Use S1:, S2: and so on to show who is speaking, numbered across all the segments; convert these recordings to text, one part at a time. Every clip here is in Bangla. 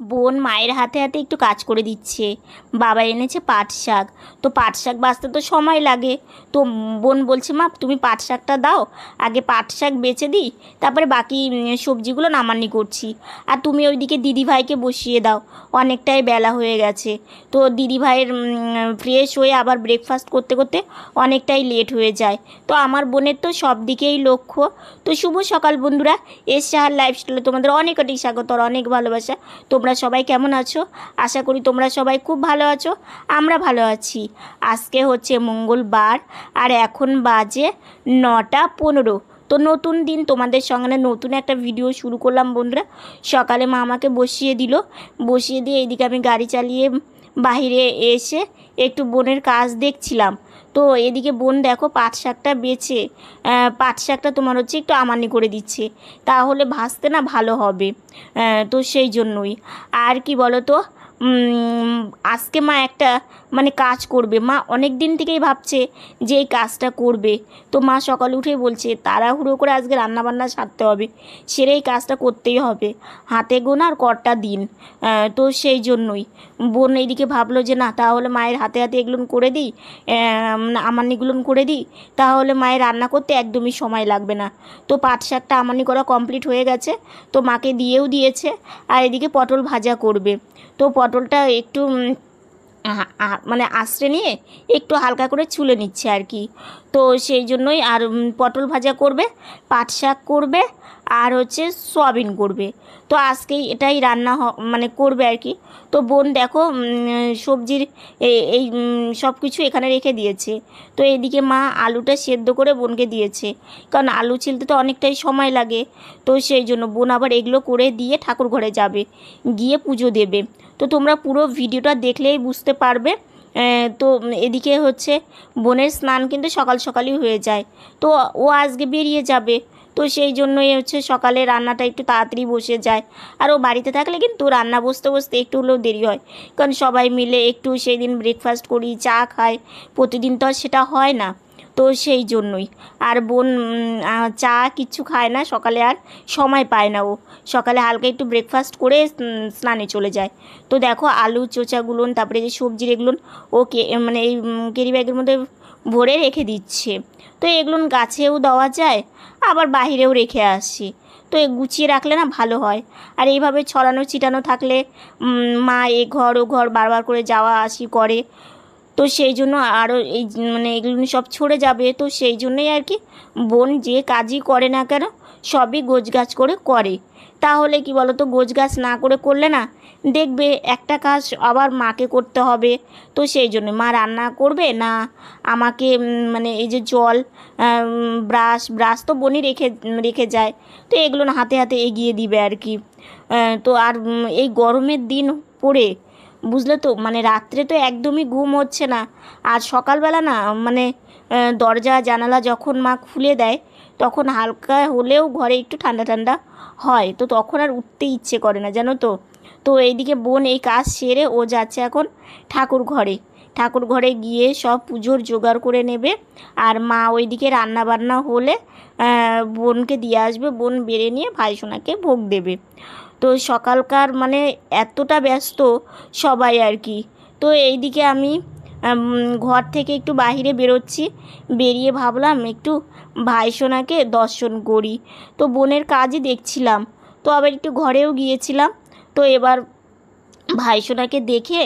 S1: বোন মায়ের হাতে হাতে একটু কাজ করে দিচ্ছে। বাবা এনেছে পাট শাক। তো পাট শাক বাঁচতে তো সময় লাগে। তো বোন বলছে, মা, তুমি পাট শাকটা দাও, আগে পাট শাক বেচে দিই, তারপরে বাকি সবজিগুলো নামানি করছি। আর তুমি ওইদিকে দিদিভাইকে বসিয়ে দাও, অনেকটাই বেলা হয়ে গেছে। তো দিদিভাইয়ের ফ্রেশ হয়ে আবার ব্রেকফাস্ট করতে করতে অনেকটাই লেট হয়ে যায়। তো আমার বোনের তো সব দিকেই লক্ষ্য। তো শুভ সকাল বন্ধুরা, এস সাহার লাইফস্টাইলে তোমাদের অনেক অনেক স্বাগত অনেক ভালোবাসা। তোমরা সবাই কেমন আছো? আশা করি তোমরা সবাই খুব ভালো আছো। আমরা ভালো আছি। আজকে হচ্ছে মঙ্গলবার, আর এখন বাজে নটা পনেরো। তো নতুন দিন তোমাদের সঙ্গে নতুন একটা ভিডিও শুরু করলাম বন্ধুরা। সকালে মা আমাকে বসিয়ে দিল। বসিয়ে দিয়ে এদিকে আমি গাড়ি চালিয়ে বাইরে এসে একটু বোনের কাজ দেখছিলাম। তো এদিকে বোন দেখো পাট শাকটা বেছে পাট শাকটা তোমার হচ্ছে একটু আমানি করে দিচ্ছে। তাহলে ভাজতে না ভালো হবে তো সেই জন্যই। আর কি বলো তো আজকে মা একটা মানে কাজ করবে। মা অনেক দিন থেকেই ভাবছে যে এই কাজটা করবে। তো মা সকালে উঠেই বলছে, তাড়াহুড়ো করে আজকে রান্নাবান্না সারতে হবে। সেরে এই কাজটা করতেই হবে। হাতে গোনা আর কটা দিন। তো সেই জন্যই। বোন এইদিকে ভাবলো যে, না, তাহলে মায়ের হাতে হাতে এগুলো করে দিই আমানিগুলো করে দিই। তাহলে মায়ের রান্না করতে একদমই সময় লাগবে না। তো পাট শাকটা আমানি করা কমপ্লিট হয়ে গেছে। তো মাকে দিয়েও দিয়েছে। আর এদিকে পটল ভাজা করবে। তো পটলটা একটু মানে আশ্রে নিয়ে একটু হালকা করে চুলে নিচ্ছে আর কি। তো সেই জন্যই আর পটল ভাজা করবে, পাট শাক করবে আর হচ্ছে সয়াবিন করবে। তো আজকেই এটাই রান্না মানে করবে আর কি। তো বোন দেখো সবজির এই সব কিছু এখানে রেখে দিয়েছে। তো এদিকে মা আলুটা সেদ্ধ করে বোনকে দিয়েছে। কারণ আলু ছিলতে তো অনেকটাই সময় লাগে। তো সেই জন্য বোন আবার এগুলো করে দিয়ে ঠাকুর ঘরে যাবে, গিয়ে পুজো দেবে। তো তোমরা পুরো ভিডিওটা দেখলেই বুঝতে পারবে। তো এদিকে হচ্ছে বোনের স্নান কিন্তু সকাল সকালই হয়ে যায়। তো ও আজকে বেরিয়ে যাবে। তো সেই জন্যই হচ্ছে সকালে রান্নাটা একটু তাড়াতাড়ি বসে যায়। আর ও বাড়িতে থাকলে কিন্তু রান্না বসতে বসতে একটু হলেও দেরি হয়। কারণ সবাই মিলে একটু সেই দিন ব্রেকফাস্ট করি, চা খাই, প্রতিদিন তো আর সেটা হয় না। তো সেই জন্যই। আর বোন চা কিচ্ছু খায় না, সকালে আর সময় পায় না ও। সকালে হালকা একটু ব্রেকফাস্ট করে স্নানে চলে যায়। তো দেখো আলু, চোচাগুলো, তারপরে যে সবজির এগুলো ও মানে এই কেরি ব্যাগের মধ্যে ভরে রেখে দিচ্ছে। তো এগুলো গাছেও দেওয়া যায়, আবার বাইরেও রেখে আসি। তো এ গুছিয়ে রাখলে না ভালো হয়। আর এইভাবে ছড়ানো ছিটানো থাকলে মা এ ঘর ও ঘর বারবার করে যাওয়া আসি করে। তো সেই জন্য আরও এই মানে এগুলো সব ছড়ে যাবে। তো সেই জন্যই আর কি বোন যে কাজই করে না কেন, সবই গোছ গাছ করে করে। তাহলে কি বলো তো গোছগাছ না করে করলে না দেখবে একটা কাজ আবার মাকে করতে হবে। তো সেই জন্য মা রান্না করবে না? আমাকে মানে এই যে জল ব্রাশ ব্রাশ তো বোনই রেখে রেখে যায়। তো এগুলো না হাতে হাতে এগিয়ে দিবে আর কি। তো আর এই গরমের দিন পড়ে, বুঝলে তো? মানে রাত্রে তো একদমই ঘুম হচ্ছে না। আর সকালবেলা না মানে দরজা, জানালা যখন মা খুলে দেয়, তখন হালকা হলেও ঘরে একটু ঠান্ডা ঠান্ডা হয়। তো তখন আর উঠতে ইচ্ছে করে না, জানো তো? তো এইদিকে বোন এই কাজ সেরে ও যাচ্ছে এখন ঠাকুর ঘরে। ঠাকুর ঘরে গিয়ে সব পুজোর জোগাড় করে নেবে আর মা ওইদিকে রান্না বান্না হলে বোনকে দিয়ে আসবে। বোন বেড়ে নিয়ে ভাই সোনাকে ভোগ দেবে। তো সকালকার মানে এতটা ব্যস্ত সবাই আর কি। তো এইদিকে আমি ঘর থেকে একটু বাইরে বেরোচ্ছি। বেরিয়ে ভাবলাম একটু ভাই সোনাকে দর্শন করি। তো বোনের কাজই দেখছিলাম। তো আবার একটু ঘরেও গিয়েছিলাম। তো এবার ভাইসোনাকে দেখে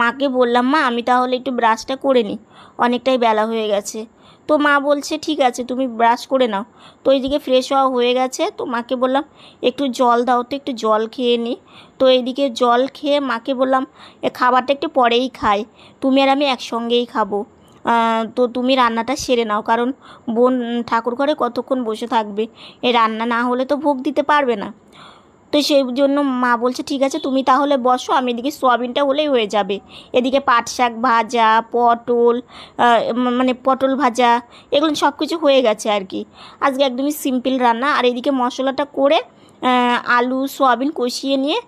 S1: মাকে বললাম, মা, আমি তাহলে একটু ব্রাশটা করে নিই অনেকটাই বেলা হয়ে গেছে। তো মা বলছে, ঠিক আছে, তুমি ব্রাশ করে নাও। তো এইদিকে ফ্রেশ হওয়া হয়ে গেছে। তো মাকে বললাম, একটু জল দাও তো, একটু জল খেয়ে নিই তো এইদিকে জল খেয়ে মাকে বললাম, এ খাবারটা একটু পরেই খাই। তুমি আর আমি একসঙ্গেই খাব। তো তুমি রান্নাটা সেরে নাও, কারণ বোন ঠাকুর ঘরে কতক্ষণ বসে থাকবে? এ রান্না না হলে তো ভোগ দিতে পারবে না। তো সেই জন্য মা বলছে, ঠিক আছে, তুমি তাহলে বসো, আমি এদিকে সোয়াবিনটা হলেই হয়ে যাবে। এদিকে পাট শাক ভাজা, পটল মানে পটল ভাজা, এগুলো সব কিছু হয়ে গেছে আর কি। আজকে একদমই সিম্পল রান্না। আর এদিকে মশলাটা করে আলু, সোয়াবিন কষিয়ে নিয়ে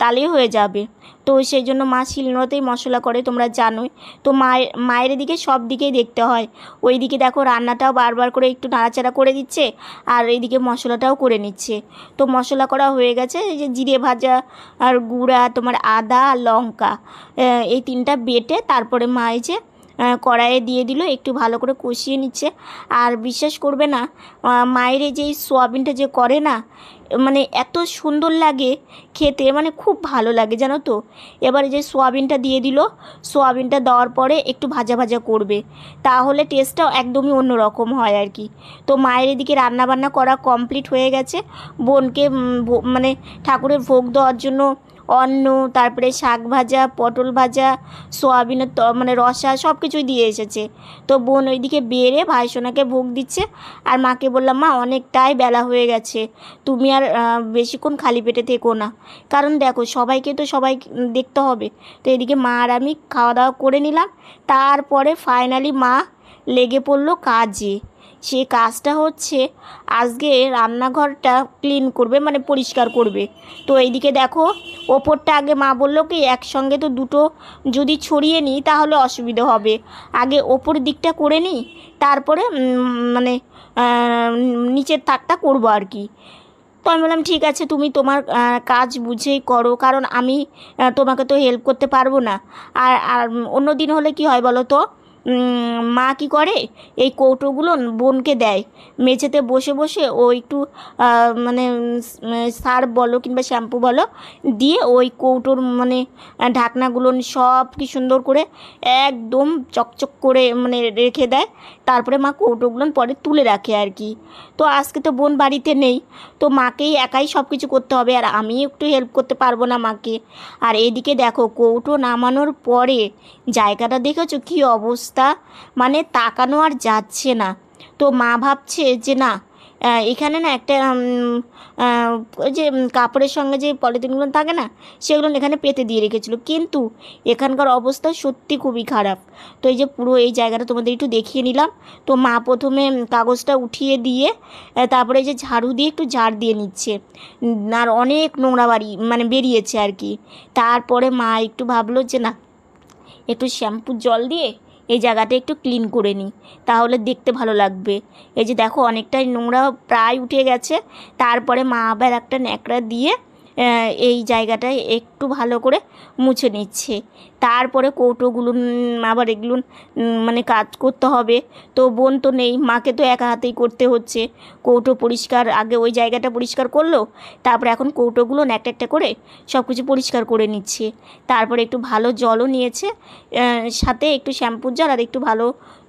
S1: তাহলেই হয়ে যাবে। তো সেই জন্য মা শিলনোড়াতেই মশলা করে, তোমরা জানোই। তো মায়ের মায়ের দিকে সব দিকেই দেখতে হয়। ওই দিকে দেখো রান্নাটাও বারবার করে একটু নাড়াচাড়া করে দিচ্ছে, আর এইদিকে মশলাটাও করে নিচ্ছে। তো মশলা করা হয়ে গেছে, এই যে জিরে ভাজা, আর গুঁড়া, তোমার আদা, আর লঙ্কা এই তিনটা বেটে তারপরে মা এই যে কড়াইয়ে দিয়ে দিল, একটু ভালো করে কষিয়ে নিচ্ছে। আর বিশ্বাস করবে না মায়ের যে সোয়াবিনটা যে করে না মানে এত সুন্দর লাগে খেতে মানে খুব ভালো লাগে, জানো তো? এবারে যে সোয়াবিনটা দিয়ে দিল, সোয়াবিনটা দেওয়ার পরে একটু ভাজা ভাজা করবে। তাহলে টেস্টটাও একদমই অন্য রকম হয় আর কি। তো মায়ের এদিকে রান্নাবান্না করা কমপ্লিট হয়ে গেছে। বোনকে মানে ঠাকুরের ভোগ দেওয়ার জন্য অন্ন, তারপরে শাক ভাজা, পটল ভাজা সোয়াবিনের ত- মানে রসা সব কিছুই দিয়ে এসেছে। তো বোন ওইদিকে বেড়ে ভাই সোনাকে ভোগ দিচ্ছে আর মাকে বললাম, মা, অনেকটাই বেলা হয়ে গেছে। তুমি আর বেশিক্ষণ খালি পেটে থেকো না। কারণ দেখো, সবাইকে তো সবাই দেখতে হবে। তো এদিকে মা আর আমি খাওয়া দাওয়া করে নিলাম। তারপরে ফাইনালি মা লেগে পড়ল কাজে। সে কাজটা হচ্ছে আজকে রান্নাঘরটা ক্লিন করবে মানে পরিষ্কার করবে। তো এইদিকে দেখো, ওপরটা আগে মা বলল কি, একসঙ্গে তো দুটো যদি ছড়িয়ে নিই তাহলে অসুবিধা হবে। আগে ওপর দিকটা করে নিই, তারপরে মানে নিচের তাকটা করব আর কি। তো আমি বললাম, ঠিক আছে, তুমি তোমার কাজ বুঝেই করো, কারণ আমি তোমাকে তো হেল্প করতে পারব না। আর আর অন্য দিন হলে কি হয় বলো তো মা কি করে? এই কৌটোগুলো বোনকে দেয়। মেঝেতে বসে বসে ও একটু মানে সার্ফ বলো কিংবা শ্যাম্পু বলো, দিয়ে ওই কৌটোর মানে ঢাকনাগুলো সব কি সুন্দর করে একদম চকচক করে মানে রেখে দেয়। তারপরে মা কৌটোগুলো পরে তুলে রাখে আর কি। তো আজকে তো বোন বাড়িতে নেই। তো মাকেই একাই সব কিছু করতে হবে আর আমি একটু হেল্প করতে পারব না মাকে। আর এদিকে দেখো কৌটো নামানোর পরে জায়গাটা দেখেছ? কী অবস্থা? মানে তাকানো আর যাচ্ছে না। তো মা ভাবছে যে না এখানে না একটা ওই যে কাপড়ের সঙ্গে যে পলিথিনগুলো থাকে না, সেগুলো এখানে পেতে দিয়ে রেখেছিল। কিন্তু এখানকার অবস্থা সত্যি খুবই খারাপ। তো এই যে পুরো এই জায়গাটা তোমাদের একটু দেখিয়ে নিলাম। তো মা প্রথমে কাগজটা উঠিয়ে দিয়ে তারপরে যে ঝাড়ু দিয়ে একটু ঝাড় দিয়ে নিচ্ছে। আর অনেক নোংরা বাড়ি মানে বেরিয়েছে আর কি। তারপরে মা একটু ভাবলো যে না, একটু শ্যাম্পুর জল দিয়ে এই জায়গাটা একটু ক্লিন করে নিই, তাহলে দেখতে ভালো লাগবে। এই যে দেখো, অনেকটাই নোংরা প্রায় উঠে গেছে। তারপরে মা আবার একটা ন্যাকড়া দিয়ে এই জায়গাটায় একটু ভালো করে মুছে নিচ্ছে। তারপরে কৌটোগুলো আবার এগুলো মানে কাজ করতে হবে। তো বোন তো নেই, মাকে তো একা হাতেই করতে হচ্ছে। কৌটো পরিষ্কার, আগে ওই জায়গাটা পরিষ্কার করল, তারপরে এখন কৌটোগুলো একটা একটা করে সব কিছু পরিষ্কার করে নিচ্ছে। তারপরে একটু ভালো জলও নিয়েছে সাথে একটু শ্যাম্পুর জল আর একটু ভালো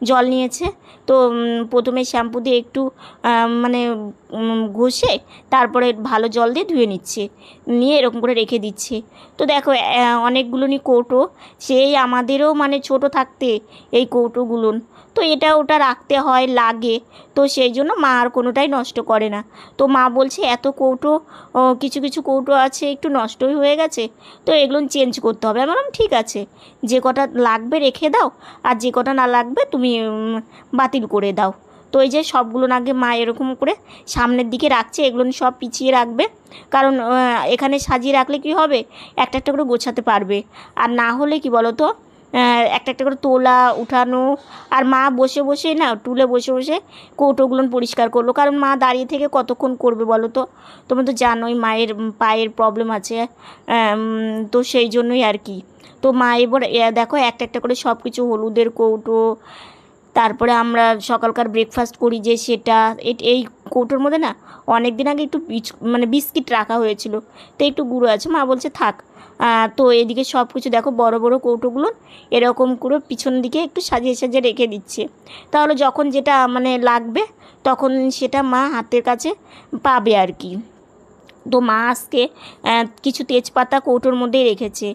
S1: জল নিয়েছে। তো প্রথমে শ্যাম্পু দিয়ে একটু মানে ঘষে তারপরে ভালো জল দিয়ে ধুয়ে নিচ্ছে। নিয়ে এরকম করে রেখে দিচ্ছে। তো দেখো অনেকগুলো নি কৌটো সেই আমাদেরও মানে ছোট থাকতে এই কৌটোগুলো তো এটা ওটা রাখতে হয়, লাগে। তো সেই জন্য মা আর কোনোটাই নষ্ট করে না। তো মা বলছে, এত কৌটো কিছু কিছু কৌটো আছে, একটু নষ্টই হয়ে গেছে। তো এগুলো চেঞ্জ করতে হবে। আমি বললাম, ঠিক আছে। যে কটা লাগবে রেখে দাও, আর যে কটা না লাগবে তুমি বাতিল করে দাও। তো এই যে সবগুলো আগে মা এরকম করে সামনের দিকে রাখছে, এগুলো সব পিছিয়ে রাখবে। কারণ এখানে সাজিয়ে রাখলে কি হবে? একটা একটা করে গোছাতে পারবে। আর না হলে কি বলো তো একটা একটা করে তোলা, উঠানো, আর মা বসে বসে না, টুলে বসে বসে কৌটোগুলো পরিষ্কার করল। কারণ মা দাঁড়িয়ে থেকে কতক্ষণ করবে বলো তো? তোমরা তো জানোই মায়ের, পায়ের প্রবলেম আছে। তো সেই জন্যই আর কি। তো মা এবার দেখো একটা একটা করে সব কিছু হলুদের কৌটো তারপরে আমরা সকালকার ব্রেকফাস্ট করি যে সেটা এই কৌটোর মধ্যে না অনেক দিন আগে একটু মানে বিস্কিট রাখা হয়েছিল। তো একটু গুঁড়ো আছে, মা বলছে থাক। তো এদিকে সব কিছু দেখো, বড় বড় কৌটোগুলো এরকম করে পিছন দিকে একটু সাজিয়ে সাজিয়ে রেখে দিচ্ছে। তাহলে যখন যেটা মানে লাগবে, তখন সেটা মা হাতের কাছে পাবে আর কি। তো মা আজকে কিছু তেজপাতা কৌটোর মধ্যে রেখেছে।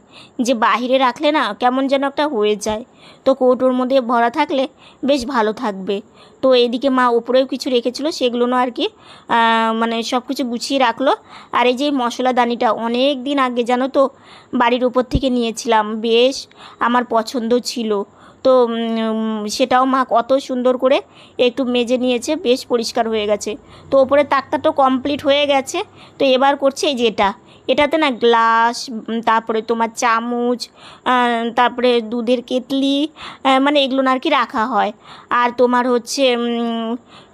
S1: যে বাহিরে রাখলে না কেমন যেন একটা হয়ে যায়। তো কৌটোর মধ্যে ভরা থাকলে বেশ ভালো থাকবে। তো এদিকে মা ওপরেও কিছু রেখেছিল সেগুলো আর কি মানে সব কিছু গুছিয়ে রাখল। আর এই যে মশলা দানিটা অনেক দিন আগে জানো তো, বাড়ির উপর থেকে নিয়েছিলাম। বেশ আমার পছন্দ ছিল। তো সেটাও মা কত সুন্দর করে একটু মেজে নিয়েছে, বেশ পরিষ্কার হয়ে গেছে। তো ওপরে তাকটা তো কমপ্লিট হয়ে গেছে। তো এবার করছে এই যে এটা। এটাতে না গ্লাস তারপরে তোমার চামচ তারপরে দুধের কেতলি মানে এগুলো আর কি রাখা হয়। আর তোমার হচ্ছে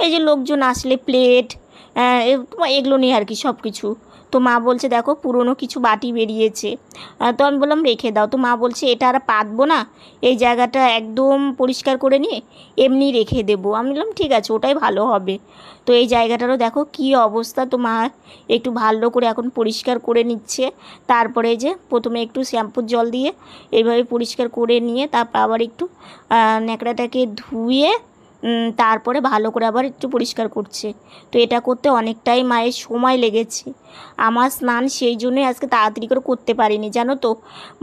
S1: এই যে লোকজন আসলে প্লেট এগুলো নিয়ে আর কি সব কিছু তো মা বলছে, দেখো, পুরনো কিছু বাটি বেরিয়েছে। তো আমি বললাম, রেখে দাও। তো মা বলছে, এটা আর পাতবো না। এই জায়গাটা একদম পরিষ্কার করে নিয়ে এমনি রেখে দেবো। আমি বললাম, ঠিক আছে, ওটাই ভালো হবে। তো এই জায়গাটারও দেখো কি অবস্থা, তো মা একটু ভালো করে এখন পরিষ্কার করে নিচ্ছে। তারপরে যে প্রথমে একটু শ্যাম্পুর জল দিয়ে এইভাবে পরিষ্কার করে নিয়ে, তারপর আবার একটু ন্যাকড়াটাকে ধুয়ে তারপরে ভালো করে আবার একটু পরিষ্কার করছে। তো এটা করতে অনেকটাই মায়ের সময় লেগেছে। আমার স্নান সেই জন্যই আজকে তাড়াতাড়ি করে করতে পারিনি, জানো তো?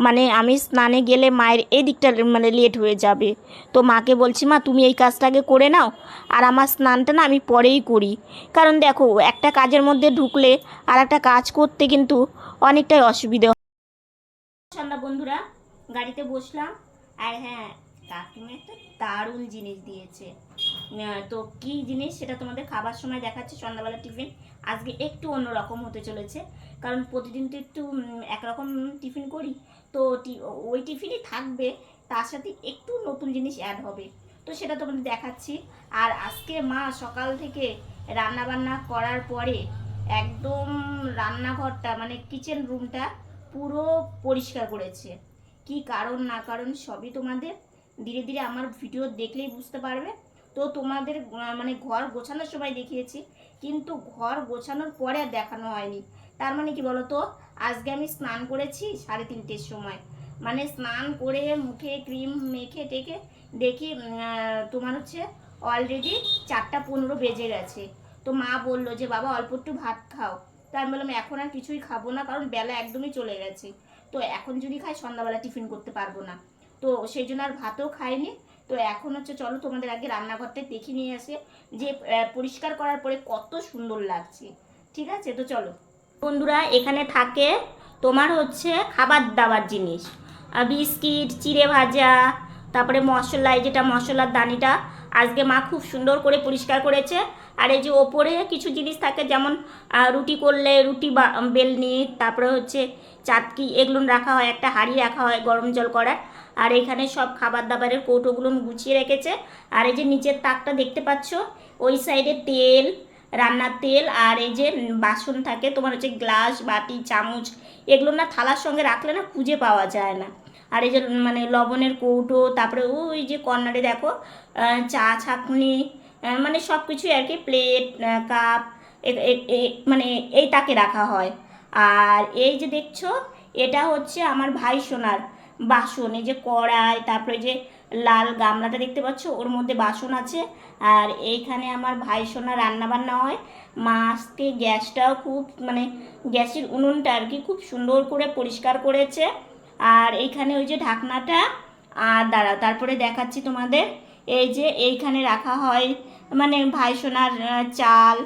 S1: মানে আমি স্নানে গেলে মায়ের এই দিকটা মানে লেট হয়ে যাবে। তো মাকে বলছি, মা, তুমি এই কাজটাকে করে নাও, আর আমার স্নানটা না আমি পরেই করি। কারণ দেখো, একটা কাজের মধ্যে ঢুকলে আর একটা কাজ করতে কিন্তু অনেকটাই অসুবিধে হয়। সন্ধ্যা বন্ধুরা, গাড়িতে বসলাম, আর হ্যাঁ কাকিমা একটা দারুণ জিনিস দিয়েছে। তো কি জিনিস সেটা তোমাদের খাবার সময় দেখাচ্ছে সন্ধ্যাবেলা টিফিন? আজকে একটু অন্যরকম হতে চলেছে। কারণ প্রতিদিন তো একটু একরকম টিফিন করি। তো ওই টিফিনই থাকবে, তার সাথে একটু নতুন জিনিস অ্যাড হবে। তো সেটা তোমাদের দেখাচ্ছি। আর আজকে মা সকাল থেকে রান্না বান্না করার পরে একদম রান্নাঘরটা মানে কিচেন রুমটা পুরো পরিষ্কার করেছে। কি কারণ না কারণ সবই তোমাদের ধীরে ধীরে আমার ভিডিও দেখলেই বুঝতে পারবে। তো তোমাদের মানে ঘর গোছানোর সময় দেখিয়েছি, কিন্তু ঘর গোছানোর পরে আর দেখানো হয়নি। তার মানে কি বলতো? আজকে আমি স্নান করেছি সাড়ে তিনটের সময়। মানে স্নান করে মুখে ক্রিম মেখে টেকে দেখি তোমার হচ্ছে অলরেডি চারটা পনেরো বেজে গেছে। তো মা বলল যে, বাবা, অল্প একটু ভাত খাও। তো আমি বললাম, এখন আর কিছুই খাব না, কারণ বেলা একদমই চলে গেছে। তো এখন যদি খাই, সন্ধ্যাবেলা টিফিন করতে পারব না। তো সেই জন্য আর ভাতও খাইনি। তো এখন হচ্ছে চলো তোমাদের আগে রান্নাঘরটা দেখে নিয়ে আসে। যে পরিষ্কার করার পরে কত সুন্দর লাগছে। ঠিক আছে? তো চলো। বন্ধুরা, এখানে থাকে তোমার হচ্ছে খাবার দাবার জিনিস। বিস্কিট, চিড়ে ভাজা, তারপরে মশলা যেটা মশলার দানিটা। আজকে মা খুব সুন্দর করে পরিষ্কার করেছে। আর এই যে ওপরে কিছু জিনিস থাকে, যেমন রুটি করলে রুটি বেলনি, তারপরে হচ্ছে চাটকি, এগুলো রাখা হয়, একটা হাঁড়ি রাখা হয়, গরম জল করার। আর এখানে সব খাবার দাবারের কৌটোগুলো গুছিয়ে রেখেছে। আর এই যে নিচের তাকটা দেখতে পাচ্ছ, ওই সাইডে তেল, রান্নার তেল আর এই যে বাসন থাকে, তোমার হচ্ছে গ্লাস, বাটি, চামচ, এগুলো না থালার সঙ্গে রাখলে না খুঁজে পাওয়া যায় না। আর এই যে মানে লবণের কৌটো, তারপরে ওই যে কর্নারে দেখো চা, ছাঁকনি মানে সব কিছুই আর কি প্লেট কাপ মানে এই তাকে রাখা হয়। আর এই যে দেখছ, এটা হচ্ছে আমার ভাই সোনার। বাসন, এই যে কড়াই, তারপরে যে লাল গামলাটা দেখতে পাচ্ছ, ওর মধ্যে বাসন আছে। আর এইখানে আমার ভাই সোনা রান্না বান্না হয়। মা আজকে গ্যাসটাও খুব মানে গ্যাসের উনুনটা আর কি খুব সুন্দর করে পরিষ্কার করেছে। আর এইখানে ওই যে ঢাকনাটা, আর দাঁড়াও, তারপরে দেখাচ্ছি তোমাদের। এই যে এইখানে রাখা হয় মানে ভাই সোনার চাল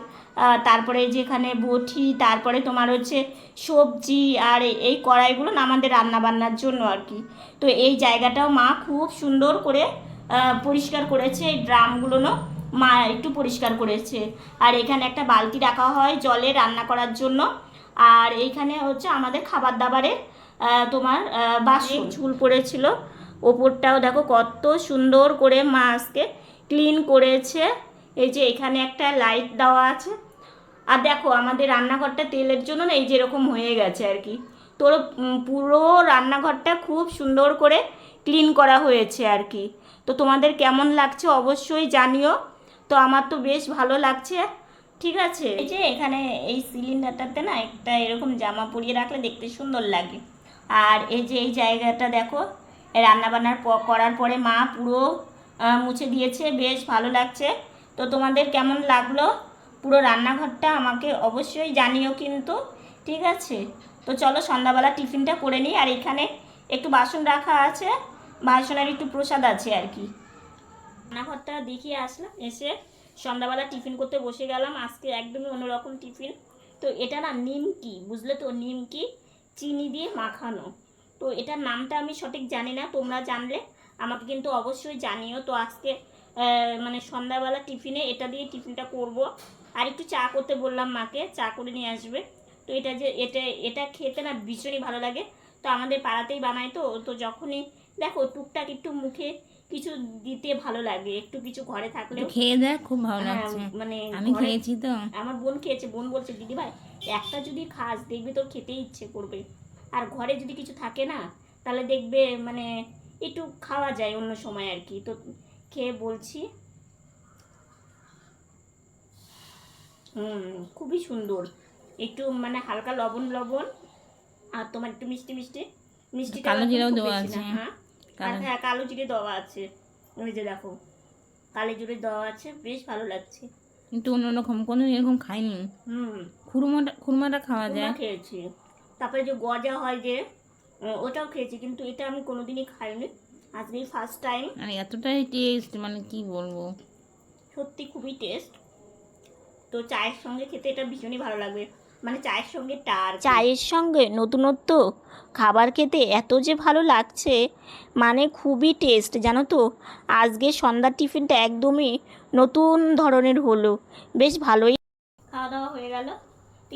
S1: তারপরে যেখানে বটি তারপরে তোমার হচ্ছে সবজি আর এই- কড়াইগুলো না আমাদের রান্নাবান্নার জন্য আর কি। তো এই জায়গাটাও মা খুব সুন্দর করে পরিষ্কার করেছে। এই ড্রামগুলো মা একটু পরিষ্কার করেছে। আর এখানে একটা বালতি রাখা হয় জলে রান্না করার জন্য। আর এইখানে হচ্ছে আমাদের খাবার দাবারের তোমার বাসন। ঝুল পড়েছিল। ওপরটাও দেখো কত সুন্দর করে মা আজকে ক্লিন করেছে। এই যে এখানে একটা লাইট দেওয়া আছে। আর দেখো, আমাদের রান্নাঘরটা তেলের জন্য না এই যেরকম হয়ে গেছে আর কি। তোর পুরো রান্নাঘরটা খুব সুন্দর করে ক্লিন করা হয়েছে আর কি। তো তোমাদের কেমন লাগছে অবশ্যই জানিও। তো আমার তো বেশ ভালো লাগছে, ঠিক আছে? এই যে এখানে এই সিলিন্ডারটাতে না একটা এরকম জামা পরিয়ে রাখলে দেখতে সুন্দর লাগে। আর এই যে এই জায়গাটা দেখো রান্নাবান্নার করার পরে মা পুরো মুছে দিয়েছে, বেশ ভালো লাগছে। তো তোমাদের কেমন লাগল? পুরো রান্নাঘরটা আমাকে অবশ্যই জানিও কিন্তু, ঠিক আছে? তো চলো সন্ধ্যাবেলা টিফিনটা করে নিই, আর এখানে একটু বাসন রাখা আছে, বাসনের একটু প্রসাদ আছে আর কি। রান্নাঘরটা দেখিয়ে আসলাম, এসে সন্ধ্যাবেলা টিফিন করতে বসে গেলাম, আজকে একদমই অন্যরকম টিফিন। তো এটা না নিমকি, বুঝলে তো? নিমকি চিনি দিয়ে মাখানো। তো এটার নামটা আমি সঠিক জানি না, তোমরা জানলে, আমাকে কিন্তু অবশ্যই জানিও। তো আজকে মানে সন্ধ্যাবেলা টিফিনে এটা দিয়ে টিফিনটা করব। আর একটু চা করতে বললাম মাকে চা করে নিয়ে আসবে। তো এটা যে এটা এটা খেতে না ভীষণই ভালো লাগে। তো আমাদের পাড়াতেই বানায় তো তো যখনই দেখো টুকটাক একটু মুখে কিছু দিতে ভালো লাগে একটু কিছু ঘরে থাকলে
S2: খেয়ে দেখ খুব ভালো লাগছে।
S1: মানে
S2: আমি খেয়েছি তো।
S1: আমার বোন খেয়েছে বোন বলছে দিদি ভাই একটা যদি খাস দেখবি তোর খেতে ইচ্ছে করবে। আর ঘরে যদি কিছু থাকে না তাহলে দেখবে মানে একটু খাওয়া যায় অন্য সময় আর কি। তো খেয়ে বলছি হুম খুবই সুন্দর। একটু মানে হালকা লবণ লবণ আর তোমার একটু মিষ্টি মিষ্টি। মিষ্টি
S2: কালো জিরাও দেওয়া আছে।
S1: হ্যাঁ? হ্যাঁ কালো জিরে দেওয়া আছে। ওই যে দেখো কালো জিরে দেওয়া আছে বেশ ভালো লাগছে।
S2: অন্যরকম কোনো এরকম খাইনি।
S1: হুম।
S2: খুরমাটা খুরমাটা খাওয়া যায়।
S1: খেয়েছি। তারপরে যে গজা হয় যে ওটাও খেয়েছি কিন্তু এটা আমি কোনোদিনই খাইনি। আজকেই ফার্স্ট টাইম
S2: এতটাই টেস্ট মানে কি বলব?
S1: সত্যি খুবই টেস্ট তো চায়ের সঙ্গে খেতে এটা ভীষণই ভালো লাগবে। মানে চায়ের সঙ্গে টার চায়ের সঙ্গে নতুনত্ব? খাবার খেতে এত যে ভালো লাগছে মানে খুবই টেস্ট জানো তো? আজকে সন্ধ্যার টিফিনটা একদমই নতুন ধরনের হলো। বেশ ভালোই। খাওয়া দাওয়া হয়ে গেল।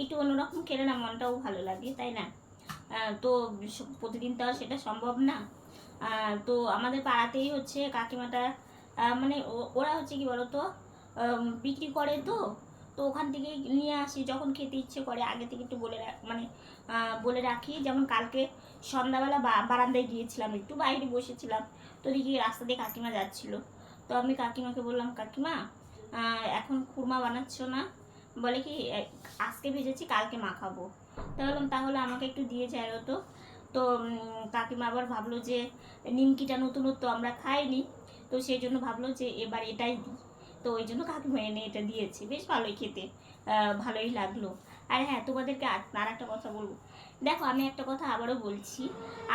S1: একটু অন্যরকম খেলে না মনটাও ভালো লাগে তাই না? তো প্রতিদিন তো আর সেটা সম্ভব না। তো আমাদের পাড়াতেই হচ্ছে কাকিমাটা মানে ওরা হচ্ছে কি বলতো? বিক্রি করে তো তো ওখান থেকে নিয়ে আসি, যখন খেতে ইচ্ছে করে আগে থেকে একটু বলে মানে বলে রাখি। যেমন কালকে সন্ধ্যাবেলা বারান্দায় গিয়েছিলাম একটু, বাইরে বসেছিলাম। তো দেখি রাস্তা দিয়ে কাকিমা যাচ্ছিল। তো আমি কাকিমাকে বললাম, কাকিমা এখন খুরমা বানাচ্ছ না? বলে কি আজকে ভেজেছি, কালকে মাখাবো। তা বললাম, তাহলে আমাকে একটু দিয়ে যায় তো। তো কাকিমা আবার ভাবলো যে, নিমকিটা নতুনত্ব আমরা খাইনি। তো সেই জন্য ভাবলো যে, এবার এটাই দিই। তো ওই জন্য কাকিমা এনে এটা দিয়েছে। বেশ ভালোই খেতে ভালোই লাগল। আর হ্যাঁ তোমাদেরকে আর একটা কথা বলব। দেখো, আমি একটা কথা আবারও বলছি,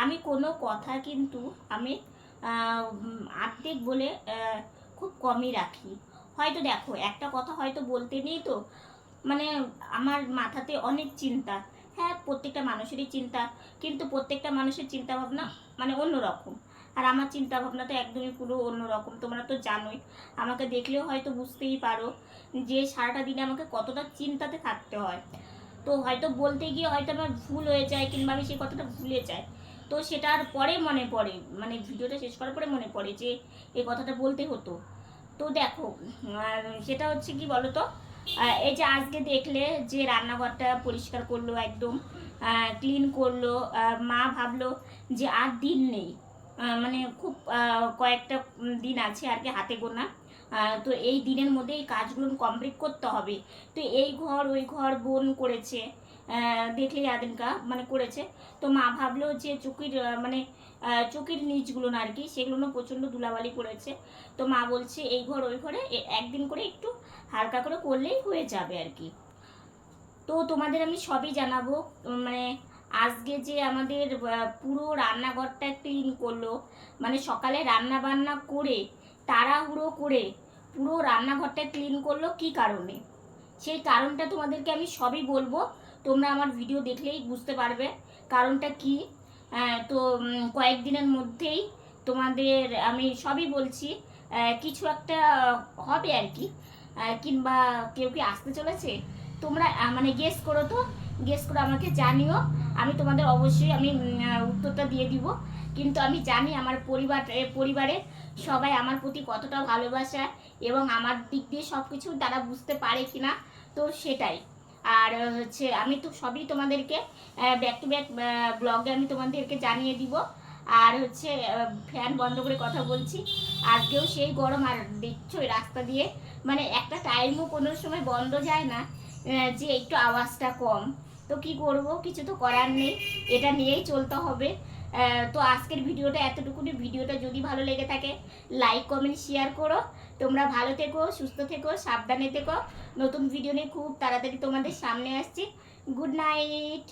S1: আমি কোনো কথা কিন্তু আমি আর্ধেক বলে খুব কমই রাখি। হয়তো দেখো, একটা কথা হয়তো বলতে নেই তো মানে আমার মাথাতে অনেক চিন্তা। হ্যাঁ প্রত্যেকটা মানুষেরই চিন্তা, কিন্তু প্রত্যেকটা মানুষের চিন্তা ভাবনা মানে অন্যরকম। আর আমার চিন্তা ভাবনা তো একদমই পুরো অন্যরকম। তোমরা তো জানোই, আমাকে দেখলেও হয়তো বুঝতেই পারো যে সারাটা দিনে আমাকে কতটা চিন্তাতে থাকতে হয়। তো হয়তো বলতে গিয়ে হয়তো আমার ভুল হয়ে যায় কিংবা আমি সেই কথাটা ভুলে যাই। তো সেটার পরে মনে পড়ে মানে ভিডিওটা শেষ করার পরে মনে পড়ে যে এই কথাটা বলতে হতো। তো দেখো সেটা হচ্ছে কি বলো তো এই যে আজকে দেখলে যে রান্নাঘরটা পরিষ্কার করল একদম ক্লিন করল মা ভাবলো যে আর দিন নেই। মানে খুব কয়েকটা দিন আছে আর কি হাতে গোনা। তো এই দিনের মধ্যে এই কাজগুলো কমপ্লিট করতে হবে। তো এই ঘর, ওই ঘর বোন করেছে দেখলে আদিনকা মানে করেছে। তো মা ভাবলো যে চুকির মানে চুকির নিচগুলো না আর কি, সেগুলো প্রচণ্ড ধুলাবালি করেছে। তো মা বলছে, এই ঘর, ওই ঘরে একদিন করে একটু হালকা করে করলেই হয়ে যাবে আর কি। তো তোমাদের আমি সবই জানাব মানে আজকে যে আমাদের পুরো রান্নাঘরটা ক্লিন করল মানে সকালে রান্না বান্না করে, তাড়াহুড়ো করে পুরো রান্নাঘরটা ক্লিন করল কি কারণে? সেই কারণটা তোমাদেরকে আমি সবই বলব। তোমরা আমার ভিডিও দেখলেই বুঝতে পারবে কারণটা কি। তো কয়েকদিনের মধ্যেই তোমাদের আমি সবই বলছি কিছু একটা হবে আর কি। কিংবা কেউ কি আসতে চলেছে? তোমরা মানে গেস করো তো। গেস করে আমাকে জানিও। আমি তোমাদের অবশ্যই আমি উত্তরটা দিয়ে দিব। কিন্তু আমি জানি আমার পরিবার এ, পরিবারে সবাই আমার প্রতি কতটা ভালোবাসা এবং আমার দিক দিয়ে সব কিছু তারা বুঝতে পারে কি না তো সেটাই। আর হচ্ছে আমি তো সবই তোমাদেরকে ব্যাক টু ব্যাক ব্লগে আমি তোমাদেরকে জানিয়ে দিব। আর হচ্ছে ফ্যান বন্ধ করে কথা বলছি। আজকেও সেই গরম আর দেখছ রাস্তা দিয়ে। মানে একটা টাইমও কোনো সময় বন্ধ যায় না যে একটু আওয়াজটা কম। তো কি করব? কিছু তো করার নেই। এটা নিয়েই চলতে হবে। তো আজকের ভিডিওটা এতটুকুনি। ভিডিওটা যদি ভালো লেগে থাকে লাইক কমেন্ট শেয়ার করো। তোমরা ভালো থেকো, সুস্থ থেকো, সাবধানে থেকো। নতুন ভিডিও নিয়ে খুব তাড়াতাড়ি তোমাদের সামনে আসছি। Good night